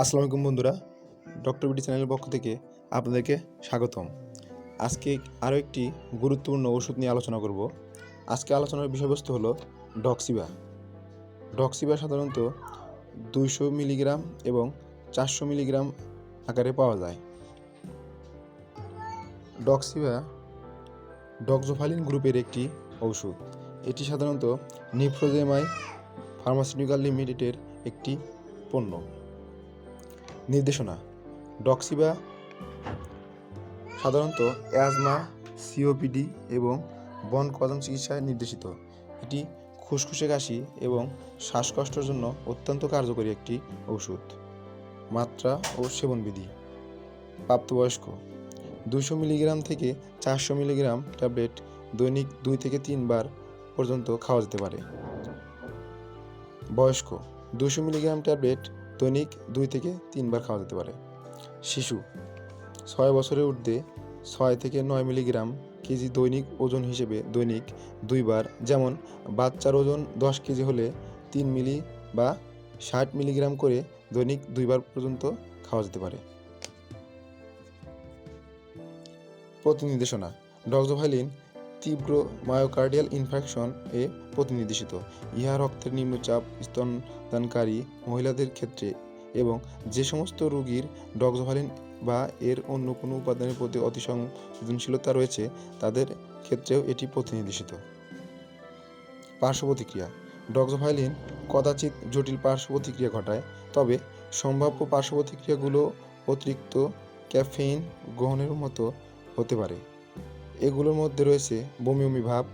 আসসালামু আলাইকুম বন্ধুরা, ডক্টর বিডি চ্যানেলের পক্ষ থেকে আপনাদেরকে স্বাগতম। আজকে আরও একটি গুরুত্বপূর্ণ ওষুধ নিয়ে আলোচনা করব। আজকে আলোচনার বিষয়বস্তু হলো ডক্সিবা। ডক্সিবা সাধারণত দুইশো মিলিগ্রাম এবং চারশো মিলিগ্রাম আকারে পাওয়া যায়। ডক্সিবা ডক্সোফালিন গ্রুপের একটি ঔষধ। এটি সাধারণত নিফ্রোজেমাই ফার্মাসিউটিক্যাল লিমিটেডের একটি পণ্য। নির্দেশনা। ডক্সিবা সাধারণত অ্যাজমা, সিওপিডি এবং বন কদম চিকিৎসায় নির্দেশিত। এটি খুসখুসে কাশি এবং শ্বাসকষ্টের জন্য অত্যন্ত কার্যকরী একটি ওষুধ মাত্রা ও সেবনবিধি। প্রাপ্তবয়স্ক। দুশো মিলিগ্রাম থেকে চারশো মিলিগ্রাম ট্যাবলেট দৈনিক দুই থেকে তিনবার পর্যন্ত খাওয়া যেতে পারে। বয়স্ক। দুশো মিলিগ্রাম ট্যাবলেট দৈনিক দুই থেকে তিনবার খাওয়া যেতে পারে। শিশু, ছয় বছরের ঊর্ধ্বে ছয় থেকে নয় মিলিগ্রাম কেজি দৈনিক ওজন হিসেবে দৈনিক দুইবার, যেমন বাচ্চার ওজন দশ কেজি হলে তিন মিলি বা ষাট মিলিগ্রাম করে দৈনিক দুইবার পর্যন্ত খাওয়া যেতে পারে। প্রতিনির্দেশনা ডক্সোভাইলিন তীব্র মায়োকার্ডিয়াল ইনফেকশন এ প্রতিনির্দেশিত ইহা রক্তের নিম্নচাপ, স্তনদানকারী মহিলাদের ক্ষেত্রে এবং যে সমস্ত রোগীর ডক্সোভালিন বা এর অন্য কোনো উপাদানের প্রতি অতি সংবেদনশীলতা রয়েছে, তাদের ক্ষেত্রেও এটি প্রতিনির্দেশিত পার্শ্ব প্রতিক্রিয়া। ডক্সোভাইলিন কদাচিৎ জটিল পার্শ্ব প্রতিক্রিয়া ঘটায়, তবে সম্ভাব্য পার্শ্ব প্রতিক্রিয়াগুলো অতিরিক্ত ক্যাফেইন গ্রহণের মতো হতে পারে। এগুলোর মধ্যে রয়েছে বমি বমি ভাব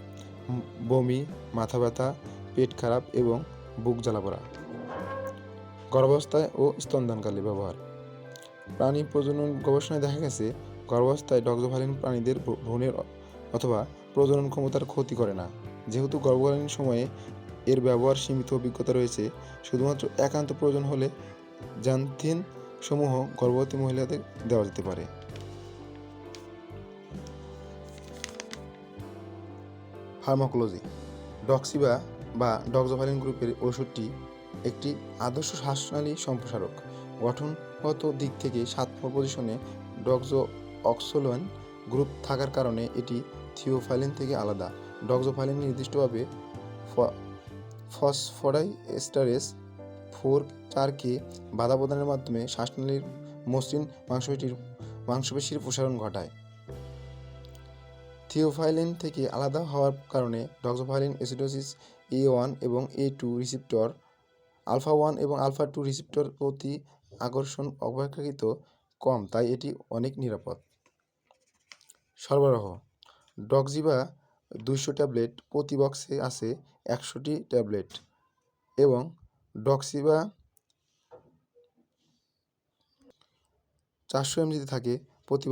বমি, মাথা ব্যথা, পেট খারাপ এবং বুক জ্বালা পড়া। গর্ভাবস্থায় ও স্তনদানকালে ব্যবহার। প্রাণী প্রজনন গবেষণায় দেখা গেছে, গর্ভাবস্থায় ডক্সোভালিন প্রাণীদের ভ্র- ভ্রূণের অথবা প্রজনন ক্ষমতার ক্ষতি করে না। যেহেতু গর্ভকালীন সময়ে এর ব্যবহার সীমিত অভিজ্ঞতা রয়েছে, শুধুমাত্র একান্ত প্রয়োজন হলে জান্থিন সমূহ গর্ভবতী মহিলাদের দেওয়া যেতে পারে। ফার্মাকোলজি, ডক্সিবা বা ডক্সোভালিন গ্রুপের ওষুধটি একটি আদর্শ শ্বাসনালী সম্প্রসারক গঠনগত দিক থেকে সাত পজিশনে ডক্সো অক্সোলন গ্রুপ থাকার কারণে এটি থিওফাইলিন থেকে আলাদা। ডক্সোফাইলিন নির্দিষ্টভাবে ফসফরাই এস্টারেস ফোর চারকে বাধা প্রদানের মাধ্যমে শ্বাসনালীর মসৃণ মাংসপেশির মাংসপেশির প্রসারণ ঘটায়। থিওফাইলিন থেকে আলাদা হওয়ার কারণে ডক্সোফাইলিন অ্যাসিডোসিস এ ওয়ান এবং A two receptor alpha one এবং আলফা টু রিসিপ্টর প্রতি আকর্ষণ অপেক্ষাকৃত কম, তাই এটি অনেক নিরাপদ। সরবরাহ, ডক্সিবা দুইশো ট্যাবলেট, প্রতি বক্সে আছে একশোটি ট্যাবলেট এবং ডক্সিবা চারশো এমজিতে থাকে প্রতি